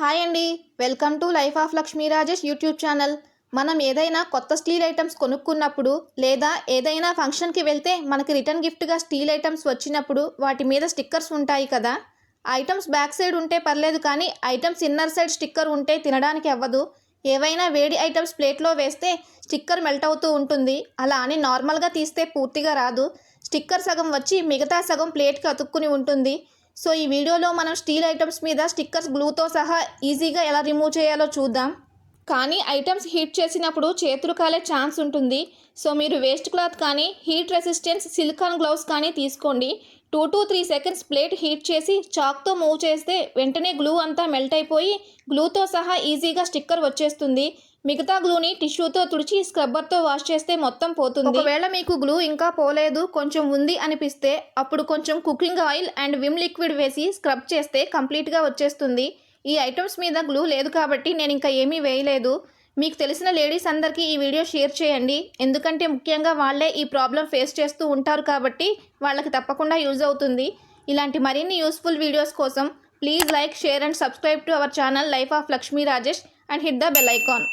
Hi అండి. Welcome to life of Lakshmi Rajesh YouTube channel. మనం ఏదైనా కొత్త స్టీల్ ఐటమ్స్ కొనుక్కున్నప్పుడు లేదా ఏదైనా ఫంక్షన్కి వెళ్తే మనకి రిటర్న్ గిఫ్ట్గా స్టీల్ ఐటమ్స్ వచ్చినప్పుడు వాటి మీద స్టిక్కర్స్ ఉంటాయి కదా. ఐటమ్స్ బ్యాక్ సైడ్ ఉంటే పర్లేదు కానీ ఐటమ్స్ ఇన్నర్ సైడ్ స్టిక్కర్ ఉంటే తినడానికి అవ్వదు. ఏవైనా వేడి ఐటమ్స్ ప్లేట్లో వేస్తే స్టిక్కర్ మెల్ట్ అవుతూ ఉంటుంది. అలా అని నార్మల్గా తీస్తే పూర్తిగా రాదు. స్టిక్కర్ సగం వచ్చి మిగతా సగం ప్లేట్కి అతుక్కుని ఉంటుంది. సో ఈ వీడియోలో మనం స్టీల్ ఐటమ్స్ మీద స్టిక్కర్స్ గ్లూతో సహా ఈజీగా ఎలా రిమూవ్ చేయాలో చూద్దాం. కానీ ఐటమ్స్ హీట్ చేసినప్పుడు చేతులు కాలే ఛాన్స్ ఉంటుంది. సో మీరు వేస్ట్ క్లాత్ కానీ హీట్ రెసిస్టెన్స్ సిలికాన్ గ్లౌస్ కానీ తీసుకోండి. Two to three seconds plate heat చేసి చాక్తో మూవ్ చేస్తే వెంటనే గ్లూ అంతా మెల్ట్ అయిపోయి గ్లూతో సహా ఈజీగా స్టిక్కర్ వచ్చేస్తుంది. మిగతా గ్లూని టిష్యూతో తుడిచి స్క్రబ్బర్తో వాష్ చేస్తే మొత్తం పోతుంది. ఒకవేళ మీకు గ్లూ ఇంకా పోలేదు కొంచెం ఉంది అనిపిస్తే అప్పుడు కొంచెం cooking oil and Vim liquid వేసి స్క్రబ్ చేస్తే కంప్లీట్గా వచ్చేస్తుంది. ఈ ఐటమ్స్ మీద గ్లూ లేదు కాబట్టి నేను ఇంకా ఏమీ వేయలేదు. మీకు తెలిసిన లేడీస్ అందరికీ ఈ వీడియో షేర్ చేయండి. ఎందుకంటే ముఖ్యంగా వాళ్ళే ఈ ప్రాబ్లం ఫేస్ చేస్తూ ఉంటారు కాబట్టి వాళ్ళకి తప్పకుండా యూజ్ అవుతుంది. ఇలాంటి మరిన్ని యూస్ఫుల్ వీడియోస్ కోసం please like share and subscribe to our channel life of Lakshmi Rajesh and hit the bell icon.